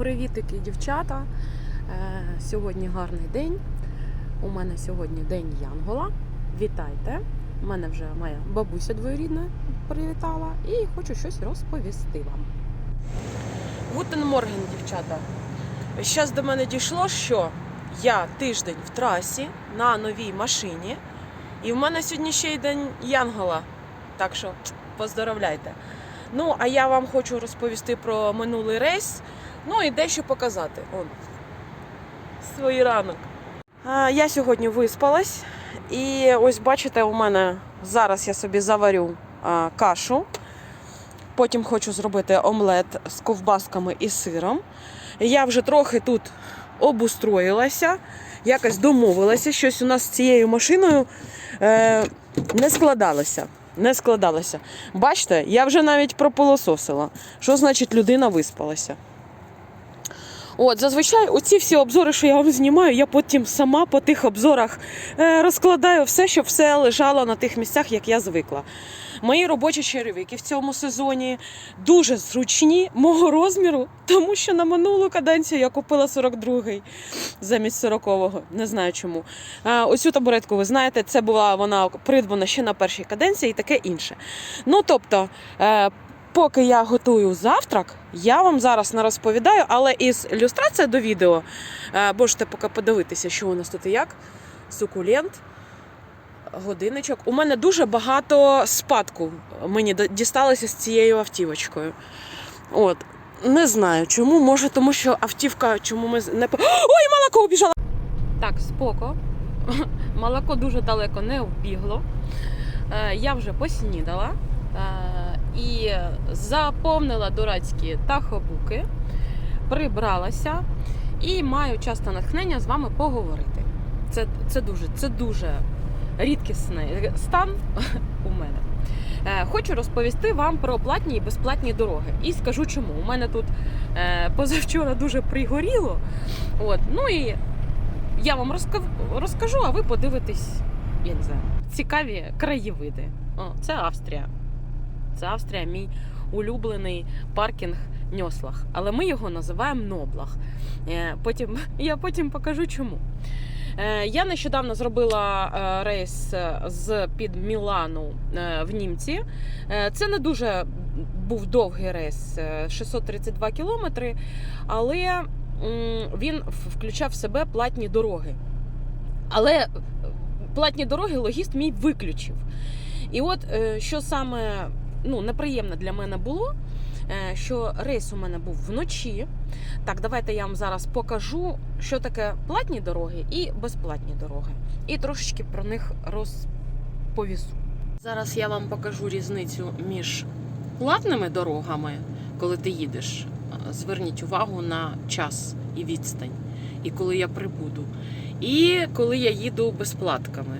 Привітики, дівчата. Е, Сьогодні гарний день. У мене сьогодні день Янгола. Вітайте! У мене вже моя бабуся двоюрідна привітала і хочу щось розповісти вам. Гутен Морген, дівчата. Зараз до мене дійшло, що я тиждень в трасі на новій машині, і в мене сьогодні ще й день Янгола. Так що поздоровляйте. Ну, а я вам хочу розповісти про минулий рейс, ну і дещо показати. Он. Свій ранок. А, я сьогодні виспалась, і ось бачите, у мене зараз я собі заварю а, кашу. Потім хочу зробити омлет з ковбасками і сиром. Я вже трохи тут обустроїлася, якось домовилася. Щось у нас з цією машиною е, не складалося. Не складалося. Бачите, я вже навіть прополососила. Що значить людина виспалася? От, зазвичай оці всі обзори, що я вам знімаю, я потім сама по тих обзорах е, розкладаю все, щоб все лежало на тих місцях, як я звикла. Мої робочі черевики в цьому сезоні дуже зручні мого розміру, тому що на минулу каденцію я купила 42-й замість 40-го. Не знаю чому. А, оцю табуретку, ви знаєте, це була вона придбана ще на першій каденції і таке інше. Ну тобто, е, поки я готую завтрак, я вам зараз не розповідаю, але із ілюстрація до відео е, можете поки подивитися, що у нас тут і як. Сукулент, годинничок. У мене дуже багато спадку мені дісталося з цією автівочкою. От. Не знаю чому, може, тому що автівка, чому ми не Ой, молоко убіжала! Так, споко. Молоко дуже далеко не вбігло. Е, Я вже поснідала і заповнила дурацькі тахобуки, прибралася і маю часто натхнення з вами поговорити. Це, це дуже, це дуже рідкісний стан у мене. Е, Хочу розповісти вам про платні і безплатні дороги. І скажу чому. У мене тут е, позавчора дуже пригоріло. От, ну і я вам розкажу, а ви подивитесь, я не знаю, цікаві краєвиди. О, це Австрія. Це Австрія, мій улюблений паркінг Ньослах. Але ми його називаємо Ноблах. Е, Потім, я потім покажу чому. Е, Я нещодавно зробила е, рейс з під Мілану в Німці. Це не дуже був довгий рейс, е, 632 кілометри, але він включав в себе платні дороги. Але платні дороги логіст мій виключив. І от що саме ну, неприємне для мене було, е, що рейс у мене був вночі. Так, давайте я вам зараз покажу, що таке платні дороги і безплатні дороги. І трошечки про них розповісу. Зараз я вам покажу різницю між платними дорогами, коли ти їдеш. Зверніть увагу на час і відстань, і коли я прибуду, і коли я їду безплатками.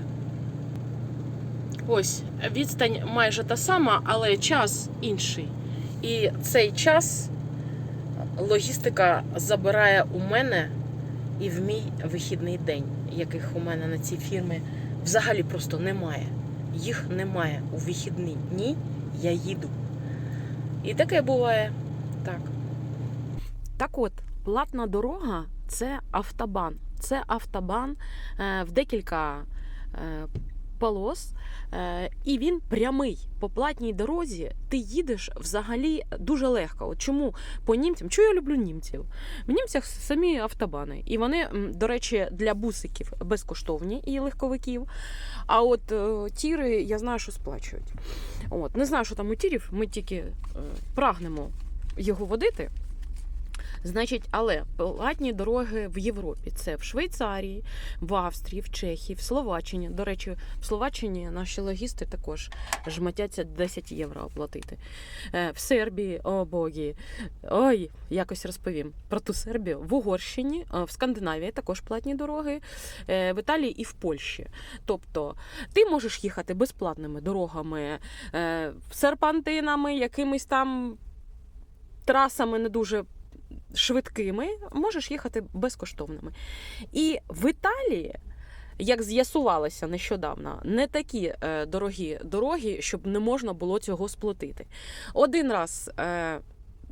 Ось відстань майже та сама, але час інший. І цей час логістика забирає у мене і в мій вихідний день, яких у мене на цій фірмі взагалі просто немає. Їх немає у вихідні дні, я їду. І таке буває. Так. Так от, платна дорога це автобан. Це автобан е, в декілька е, полос, е, і він прямий. По платній дорозі ти їдеш взагалі дуже легко. От чому по німцям? Чому я люблю німців? В німцях самі автобани. І вони, до речі, для бусиків безкоштовні і легковиків. А от е, тіри я знаю, що сплачують. От, не знаю, що там у тірів, ми тільки е, прагнемо його водити. Значить, але платні дороги в Європі це в Швейцарії, в Австрії, в Чехії, в Словаччині. До речі, в Словаччині наші логісти також жмотяться 10 євро оплатити. Е, В Сербії, о богі. Ой, якось розповім про ту Сербію. В Угорщині, е, в Скандинавії також платні дороги, е, в Італії і в Польщі. Тобто ти можеш їхати безплатними дорогами, серпантинами, якимись там трасами не дуже швидкими, можеш їхати безкоштовними. І в Італії, як з'ясувалося нещодавно, не такі е, дорогі дороги, щоб не можна було цього сплатити. Один раз. Е,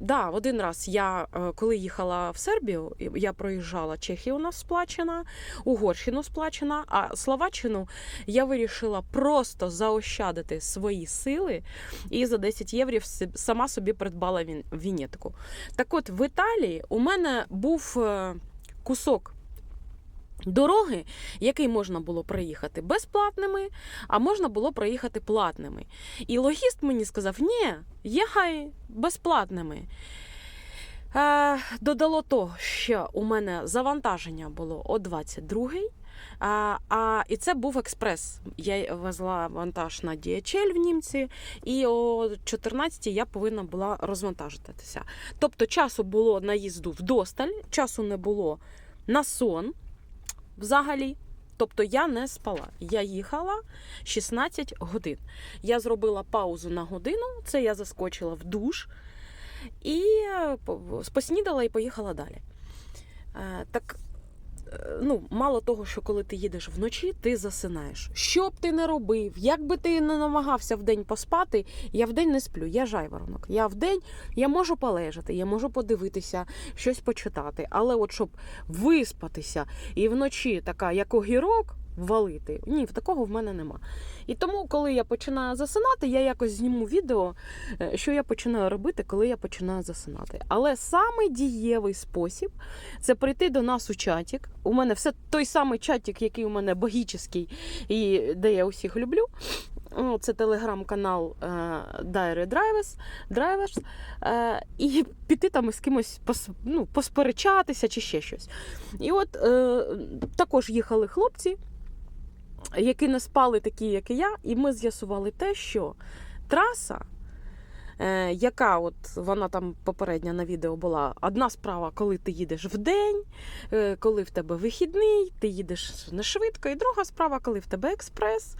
да, один раз я е, коли їхала в Сербію, я проїжджала Чехію у нас сплачена, Угорщину сплачена, а Словаччину я вирішила просто заощадити свої сили і за 10 євро сама собі придбала він- вінетку. Так от в Італії у мене був е, кусок. Дороги, який можна було проїхати безплатними, а можна було проїхати платними. І логіст мені сказав: ні, їхай безплатними. Е, додало то, що у мене завантаження було о 22-й, а, а, і це був експрес. Я везла вантаж на DHL в німці, і о 14-й я повинна була розвантажитися. Тобто часу було наїзду вдосталь, часу не було на сон взагалі. Тобто я не спала. Я їхала 16 годин. Я зробила паузу на годину, це я заскочила в душ і е, поснідала і поїхала далі. Е, Так, ну, мало того, що коли ти їдеш вночі, ти засинаєш. Що б ти не робив, як би ти не намагався вдень поспати, я вдень не сплю, я жайворонок. Я вдень я можу полежати, я можу подивитися, щось почитати. Але от щоб виспатися і вночі така, як огірок, валити, ні, такого в мене нема. І тому, коли я починаю засинати, я якось зніму відео, е, що я починаю робити, коли я починаю засинати. Але самий дієвий спосіб це прийти до нас у чатік. У мене все той самий чатік, який у мене богічний, і де я усіх люблю. Це телеграм-канал е, Diary Drivers, Drivers е, і піти там з кимось ну, посперечатися чи ще щось. І от також їхали хлопці, які не спали такі, як і я, і ми з'ясували те, що траса, е, яка от вона там попередня на відео була, одна справа, коли ти їдеш вдень, е, коли в тебе вихідний, ти їдеш не швидко, і друга справа, коли в тебе експрес,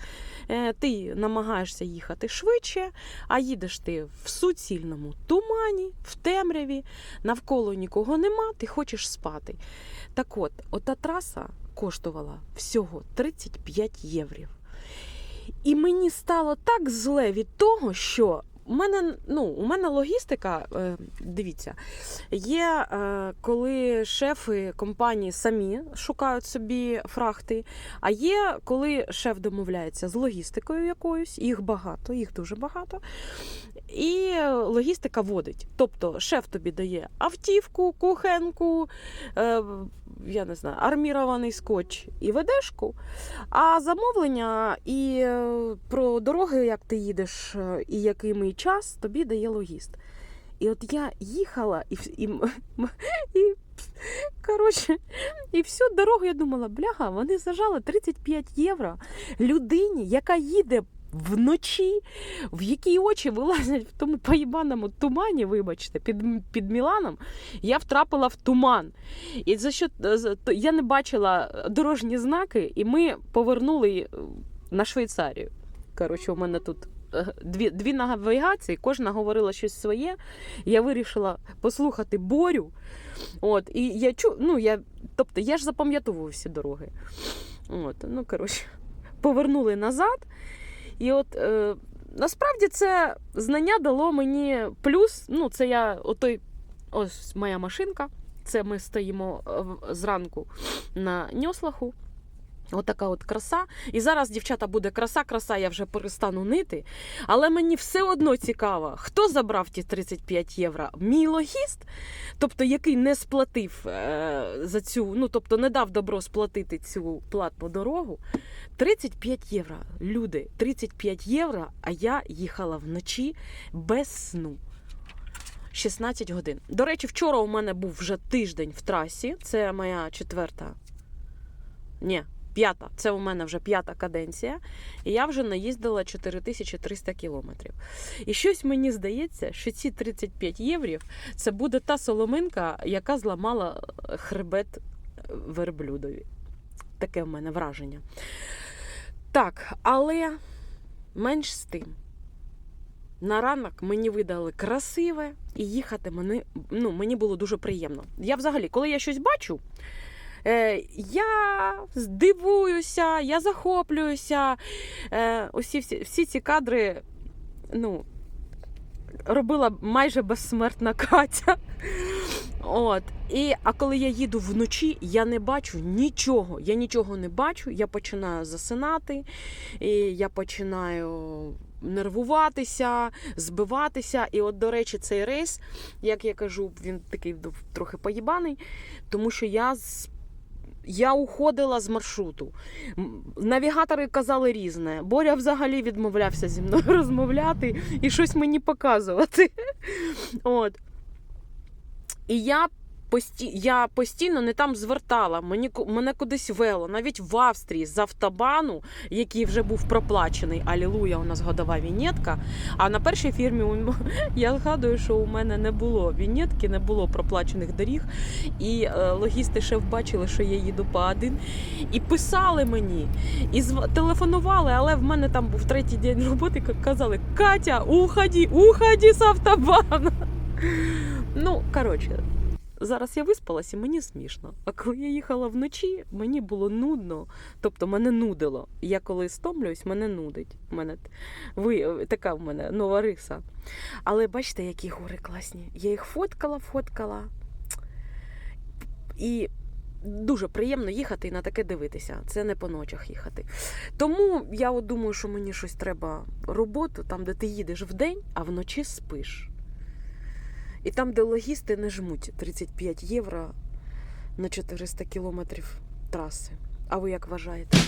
е, ти намагаєшся їхати швидше, а їдеш ти в суцільному тумані, в темряві, навколо нікого нема, ти хочеш спати. Так от, ота траса коштувала всього 35 євро. І мені стало так зле від того, що у мене, ну, у мене логістика, е, дивіться, є е, коли шефи компанії самі шукають собі фрахти, а є коли шеф домовляється з логістикою якоюсь, їх багато, їх дуже багато. І логістика водить. Тобто шеф тобі дає автівку, кухенку, е, я не знаю, армірований скотч і ведешку. А замовлення і про дороги, як ти їдеш, і який мій час, тобі дає логіст. І от я їхала і, і, і коротше, і всю дорогу я думала, бляга, вони зажали 35 євро людині, яка їде вночі, в якій очі вилазять в тому поїбаному тумані, вибачте, під, під Міланом, я втрапила в туман. І за що я не бачила дорожні знаки, і ми повернули е, на Швейцарію. Коротше, у мене тут е, дві, дві навігації, кожна говорила щось своє. Я вирішила послухати Борю. От, і я чу, ну, я, тобто я ж запам'ятовую всі дороги. От, ну, коротше, повернули назад. І от е, насправді це знання дало мені плюс. Ну, це я отой, ось моя машинка. Це ми стоїмо е, зранку на ньослаху. Отака от краса. І зараз, дівчата, буде краса, краса, я вже перестану нити. Але мені все одно цікаво, хто забрав ті 35 євро? Мій логіст, тобто який не сплатив е, за цю, ну тобто не дав добро сплатити цю платну дорогу. 35 євро. Люди, 35 євро, а я їхала вночі без сну. 16 годин. До речі, вчора у мене був вже тиждень в трасі. Це моя четверта. Ні, п'ята. Це у мене вже п'ята каденція. І я вже наїздила 4300 кілометрів. І щось мені здається, що ці 35 єврів це буде та соломинка, яка зламала е, хребет верблюдові. Таке в мене враження. Так, але менш з тим. На ранок мені видали красиве, і їхати мені, ну, мені було дуже приємно. Я взагалі, коли я щось бачу, е, я здивуюся, я захоплююся. Е, усі всі, всі ці кадри, ну, робила майже безсмертна Катя. От. І, а коли я їду вночі, я не бачу нічого. Я нічого не бачу, я починаю засинати, і я починаю нервуватися, збиватися. І от, до речі, цей рейс, як я кажу, він такий трохи поїбаний, тому що я. Я уходила з маршруту. Навігатори казали різне. Боря взагалі відмовлявся зі мною розмовляти і щось мені показувати. От. І я, пості... я постійно не там звертала, мені... мене кудись вело. Навіть в Австрії з автобану, який вже був проплачений, алілуя, у нас годова вінетка. А на першій фірмі я згадую, що у мене не було вінетки, не було проплачених доріг. І е, логісти шеф бачили, що я їду по один. І писали мені, і зв... телефонували, але в мене там був третій день роботи, казали: Катя, уходи, уходи з автобану. Ну, коротше, зараз я виспалась і мені смішно. А коли я їхала вночі, мені було нудно. Тобто мене нудило. Я коли стомлююсь, мене нудить. Мене така в мене нова риса. Але бачите, які гори класні. Я їх фоткала, фоткала. І дуже приємно їхати і на таке дивитися. Це не по ночах їхати. Тому я от думаю, що мені щось треба роботу, там, де ти їдеш вдень, а вночі спиш. І там, де логісти не жмуть 35 євро на 400 кілометрів траси. А ви як вважаєте?